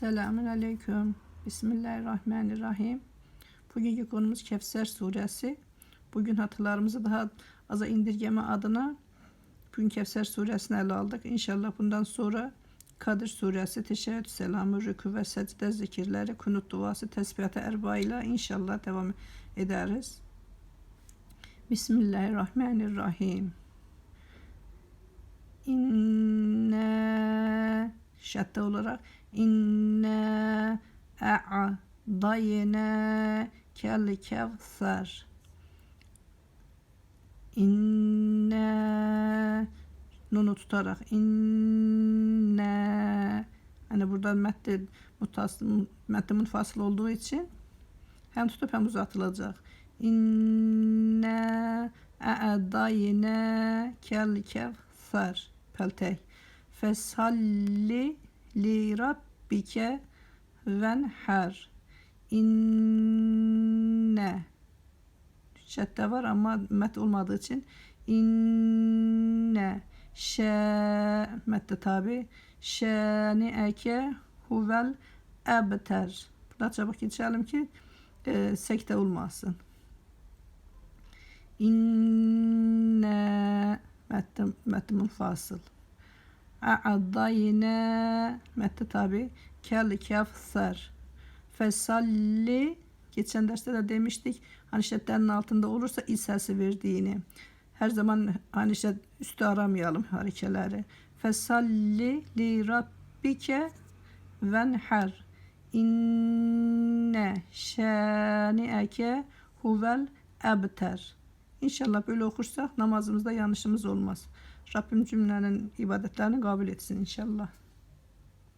Selamun Aleyküm. Bismillahirrahmanirrahim. Bugünkü konumuz Kevser suresi. Bugün hatırlarımızı daha aza indirgeme adına bugün Kevser suresini ele aldık. İnşallah bundan sonra Kadir suresi, teşekkür selamı, rükû ve secde zikirleri, kunut duası, tesbihat erba ile inşallah devam ederiz. Bismillahirrahmanirrahim. Şedde olarak inne a'dayne kel kevser. İnne nunu tutarak inne. Hani buradan metni mutas metni munfasıl olduğu için hem tutup hem uzatılacak. İnne a'dayne kel kevser. Peltey fesalli li rabbike venher. İnne. Şedde var ama met olmadığı için. İnne. Şe. Mette tabi. Şeni eke huvel ebter. Burada çabuk geçelim ki e, sekte olmasın. İnne. Mette, mette munfasıl a'dayne mette tabi. Kel kefser fesalli geçen derste de demiştik. Hani şeddenin altında olursa il sesi verdiğini. Her zaman hani işte üstü aramayalım harekeleri. Fesalli li rabbike venher inne şani'eke huvel ebter İnşallah böyle okursak namazımızda yanlışımız olmaz. Rabbim cümlenin ibadetlerini kabul etsin inşallah.